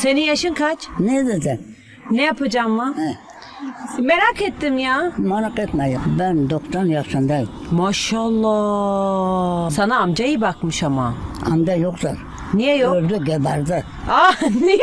Senin yaşın kaç? Ne dedin? Ne yapacağım mı? He. Merak ettim ya. Merak etme ya. Ben 90 yaşındayım. Maşallah. Sana amca iyi bakmış ama. Amca yoktur. Niye yok? Öldü geberdi. Ah niye?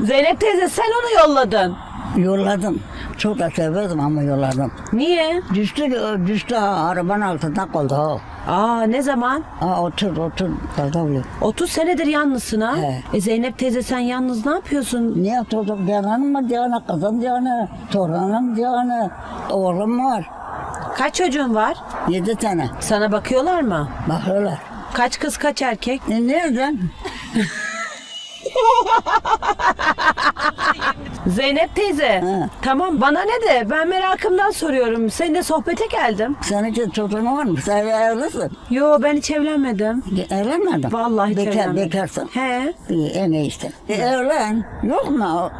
Zeynep teyze sen onu yolladın. Yolladım. Çok da severdim ama yolladım. Niye? Düştü, düştü ha, arabanın altında kaldı. Aa ne zaman? Ha, otur otur kaldı oluyor. 30 senedir yalnızsın ha. He. E Zeynep teyze sen yalnız ne yapıyorsun? Niye çocuk canım mı canı, kızım canı, torunum canı, oğlum var. Kaç çocuğun var? Yedi tane. Sana bakıyorlar mı? Bakıyorlar. Kaç kız kaç erkek? E nereden? Zeynep teyze. He. Tamam bana ne de ben merakımdan soruyorum. Seninle sohbete geldim. Senin için çocuğun var mı? Sen evlisin. Yo ben hiç evlenmedim. Evlenmedin. Vallahi hiç Bekar, evlenmedim. bekarsın. He. İyi, en iyisi. E, evlen. Yok mu?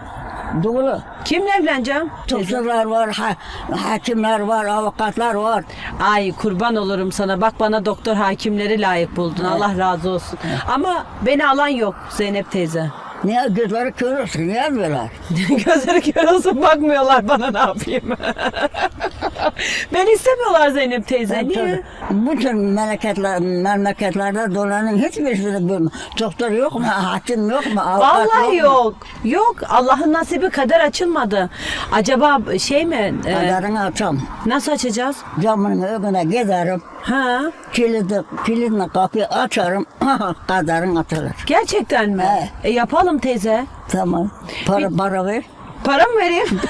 Doğru. Kimle evleneceğim? Doktorlar var, ha, hakimler var, avukatlar var. Ay kurban olurum sana. Bak bana doktor hakimleri layık buldun. Allah razı olsun. Ama beni alan yok Zeynep teyze. Niye gözleri kör olsun? Niye almıyorlar? Gözleri kör olsun bakmıyorlar bana ne yapayım. Beni istemiyorlar Zeynep teyze. Niye? Bütün memleketler, memleketlerde dolanın hiçbirisini bilmiyor. Doktor yok mu? Hakim yok mu? Avukat Vallahi mu? yok. Yok. Allah'ın nasibi kader açılmadı. Acaba şey mi? e, Kaderini açam. nasıl açacağız? Camının önüne giderim. Ha? Kilidi, kilidini kapıyı açarım. Kaderin açılır. Gerçekten mi? He. E yapalım teyze. Tamam. Para, para ver. Para mı vereyim?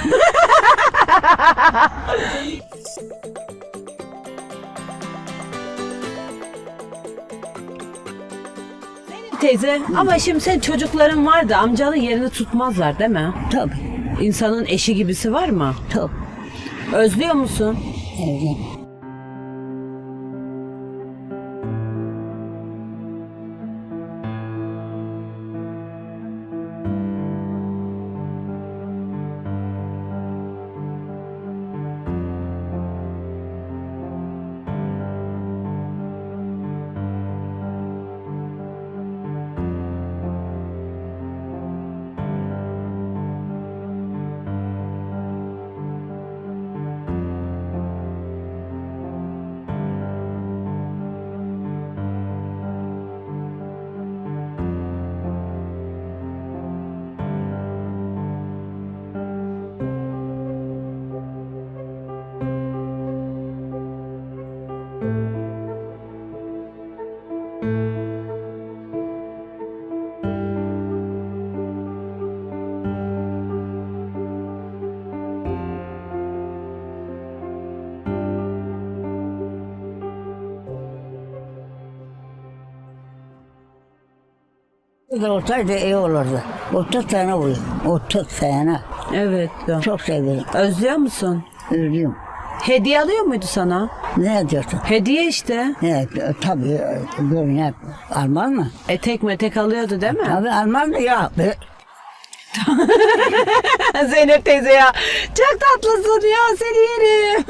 Teyze ama şimdi senin çocukların var da amcanın yerini tutmazlar değil mi? Tabii. İnsanın eşi gibisi var mı? Tabii. Özlüyor musun? Evet. Olsaydı iyi olurdu. 30 sene oluyor. 30 sene. Evet. Çok seviyorum. Özlüyor musun? Üzülüyorum. Hediye alıyor muydu sana? Ne diyorsun? Hediye işte. Evet, tabii görünen almaz mı? Etek metek alıyordu değil mi? Tabii almaz mı ya? Be- Zeynep teyze ya. Çok tatlısın ya seni yerim.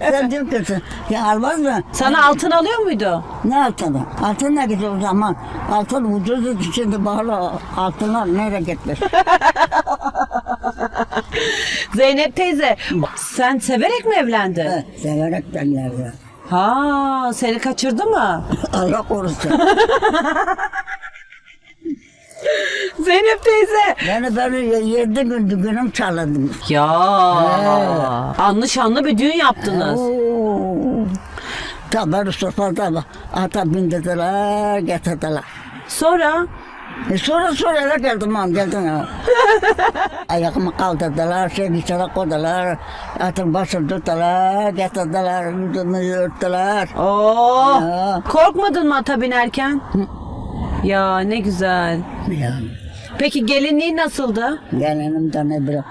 Sen diyorsun ki ya almaz mı? Sana altın alıyor muydu? Ne altını? Altın ne gidiyor o zaman? Altın ucuzdu şimdi bağlı altınlar nereye gitmiş? Zeynep teyze sen severek mi evlendin? Evet, Severek derler Ha seni kaçırdı mı? Allah korusun. Zeynep teyze. Beni böyle yedi gün günüm çalındım. Ya anlı şanlı bir düğün yaptınız. Oo. Tabii sofrada. Ata bindirdiler, getirdiler. Sonra E sonra sonra geldim ben geldim ya. Ayağımı kaldırdılar, şey içeri koydular. Atın başını tuttular, getirdiler, yüzümü örttüler. Oo, Ya. korkmadın mı ata binerken? Ya ne güzel. Yani Peki gelinliği nasıldı? gelinim de ne bileyim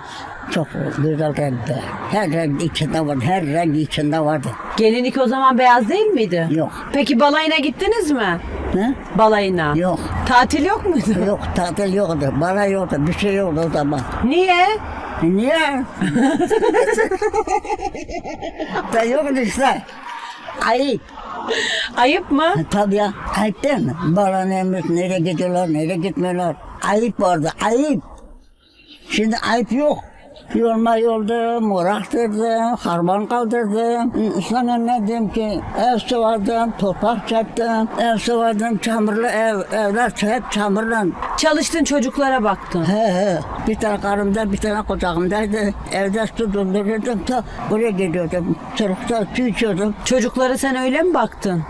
çok güzel renkti. Her renk içinde vardı, her renk içinde vardı. Gelinlik o zaman beyaz değil miydi? Yok. Peki balayına gittiniz mi? Ne? Balayına. Yok. Tatil yok muydu? Yok tatil yoktu, bana yoktu, bir şey yoktu o zaman. Niye? Niye? da yoktu işte. Ayıp. Ayıp mı? Tabii ya. Ayıp değil mi? Bala neymiş, nereye gidiyorlar, nereye gitmiyorlar. Ayıp vardı, ayıp. Şimdi ayıp yok. Yolma yoldum, uğraştırdım, harman kaldırdım. Sana ne diyeyim ki, ev sıvadım, toprak çektim, ev sıvadım, çamurlu ev, evler hep çamurla. Çalıştın çocuklara baktın. He he, bir tane karımda, bir tane kucağımdaydı. Evde su doldururdum, ta buraya gidiyordum. Çocukta su içiyordum. Çocuklara sen öyle mi baktın?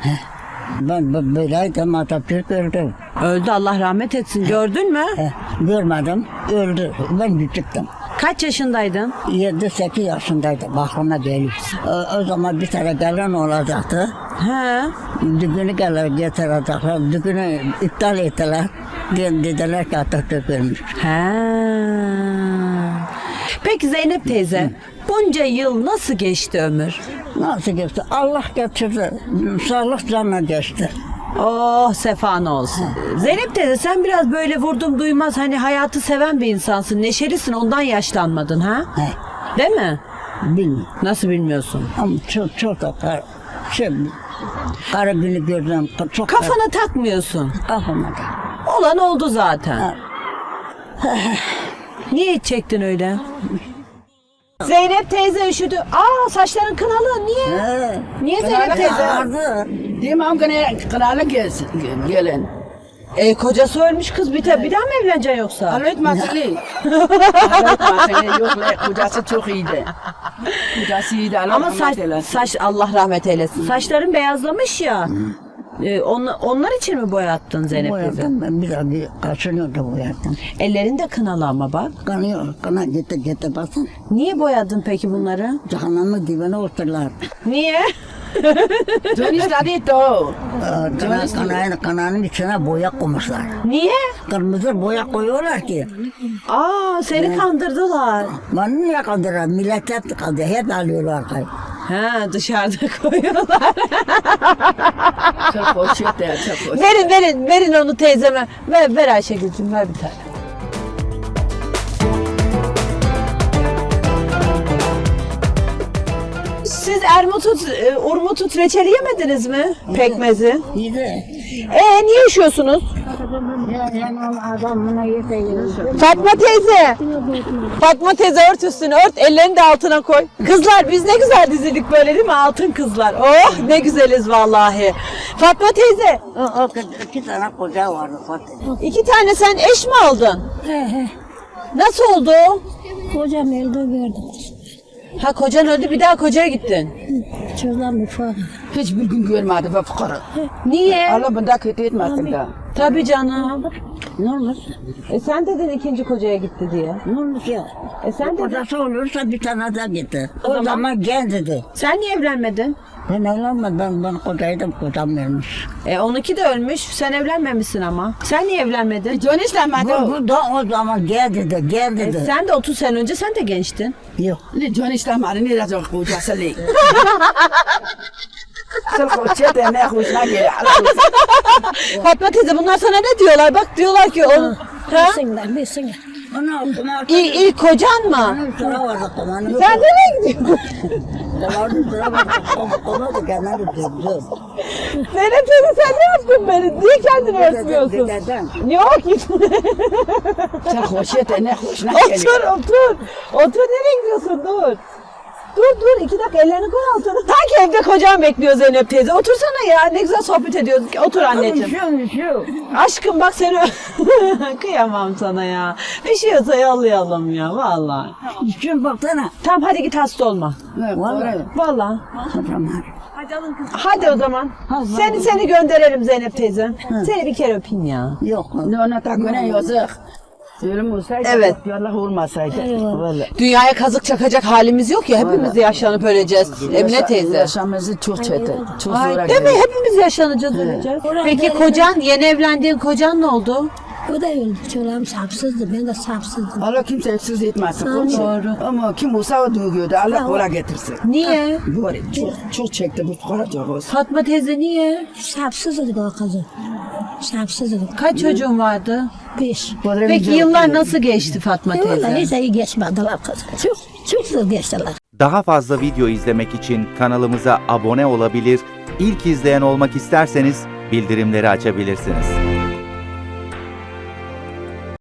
Ben bu- böyleydim, Atatürk öldü. Öldü Allah rahmet etsin. Gördün mü? He, görmedim, öldü. Ben küçüktüm. Kaç yaşındaydın? 7-8 yaşındaydım, aklıma geliyor. O, o zaman bir tane gelin olacaktı. He. Düğünü gelir getirecekler, düğünü iptal ettiler. De- Dediler ki Atatürk ölmüş. He. Peki Zeynep teyze, bunca yıl nasıl geçti ömür? Nasıl geçti? Allah getirdi. Sağlık canına geçti. Oh sefan olsun. Zeynep teyze sen biraz böyle vurdum duymaz hani hayatı seven bir insansın. Neşelisin ondan yaşlanmadın ha? He, Değil mi? bilmiyorum. Nasıl bilmiyorsun? Ama çok çok da kar, şey, kara günü gördüm. Çok Kafana takmıyorsun. Kafama da. Olan oldu zaten. Niye hiç çektin öyle? Zeynep teyze üşüdü. Aa saçların kınalı. Niye? He. Niye Zeynep teyze? Vardı. Diyemem gene kralı gelsin, gelin. E kocası ölmüş kız bir, de, bir daha mı evleneceksin yoksa? Alet masali. Alet masali yok le, kocası çok iyiydi. Kocası iyiydi, Allah Ama rahmet saç, eylesin. saç Allah rahmet eylesin. Saçların beyazlamış ya. E, on, onlar için mi boyattın Zeynep teyze? Boyadım ben bir bir kaşınıyordu boyadım. Ellerinde kınalı ama bak. Kanıyor, kana gitti gitti basın. Niye boyadın peki bunları? Cehennemin dibine oturdular. Niye? Dön istedi to. Ee, Kana, kanayın, kananın içine boya koymuşlar. Niye? Kırmızı boya koyuyorlar ki. Aa seni kandırdılar. Bana niye kaldırır? Millet hep kaldı. Hep alıyorlar. Ha dışarıda koyuyorlar. Çok hoş çok hoş. verin verin verin onu teyzeme. Ver, ver Ayşegül'cüm ver bir tane. Siz Ermutut, e, Urmutut reçeli yemediniz mi? Pekmezi. De. Ee niye üşüyorsunuz? Ya yanım adamına yeteyiz. Fatma teyze. Fatma teyze ört üstünü ört ellerini de altına koy. Kızlar biz ne güzel dizildik böyle değil mi? Altın kızlar. Oh ne güzeliz vallahi. Fatma teyze O, o iki tane koca vardı Fatih. iki tane sen eş mi aldın? Nasıl oldu? Kocam öldü gördüm. Ha kocan öldü bir daha kocaya gittin. Çocuklar mutfağa. Hiçbir gün görmedi ve fukara. Niye? Allah bunda kötü etmesin de. Tabii canım. Ne olmuş? E sen dedin ikinci kocaya gitti diye. Ne olmuş ya? E sen dedin. Kocası olursa bir tane daha gitti. O, zaman- zaman gencidi. Sen niye evlenmedin? Ben evlenmedim. Ben, ben kocaydım. Kocam ölmüş. E onunki de ölmüş. Sen evlenmemişsin ama. Sen niye evlenmedin? Dön istemedi Bu, o. bu da o zaman gencidi. E Gencidi. sen de 30 sene önce sen de gençtin. Yok. Ne dön istemedi, ne kocası le. Sen yeter, ne hoşuna gelir. Fatma teyze bunlar sana ne diyorlar? Bak diyorlar ki o ha? Bilsinler, bilsinler. Ana kuma İlk, ilk kocan mı? Sıra vardı kumanın. Sen nereye gidiyorsun? Kumanın sıra vardı. Durdu. Zeynep teyze sen ne yaptın beni? Niye kendini örtmüyorsun? Dededen. Yok git. Sen hoş yeter, ne hoşuna otur otur. Otur nereye gidiyorsun? Dur. Dur dur iki dakika ellerini koy altına. Sanki evde kocan bekliyor Zeynep teyze. Otursana ya ne güzel sohbet ediyoruz. Otur anneciğim. Üşüyorum üşüyorum. Aşkım bak seni kıyamam sana ya. Üşüyorsa yollayalım ya vallahi. Üşüyorum baksana. Tamam hadi git hasta olma. Vallahi. Vallahi. Tamam. Hadi o zaman. Seni seni gönderelim Zeynep teyze. Seni bir kere öpeyim ya. Yok. Ne ona takına yazık. Ölüm olsaydı, Evet. Allah olmasaydı. Vallahi. Dünyaya kazık çakacak halimiz yok ya. Hepimiz yaşlanıp öleceğiz. Emine teyze. Yaşamımızı çok çetin. Çok zor. Ay, değil mi? Hepimiz yaşlanacağız, öleceğiz. Peki kocan, yeni evlendiğin kocan ne oldu? O da öldü. Çocuğum sapsızdı. Ben de sapsızdım. Allah kimse hepsiz etmesin. Doğru. Ama kim olsa o duyguyordu. Allah kola getirsin. Niye? Doğru. Çok, çok çekti bu olsun. Fatma teyze niye? Sapsızdık o kızı. Sapsızdık. Kaç çocuğun vardı? Beş. Peki yıllar nasıl geçti Fatma E vallahi teyze? hiç iyi geçmediler kızı. Çok, çok zor geçtiler. Daha fazla video izlemek için kanalımıza abone olabilir, ilk izleyen olmak isterseniz bildirimleri açabilirsiniz.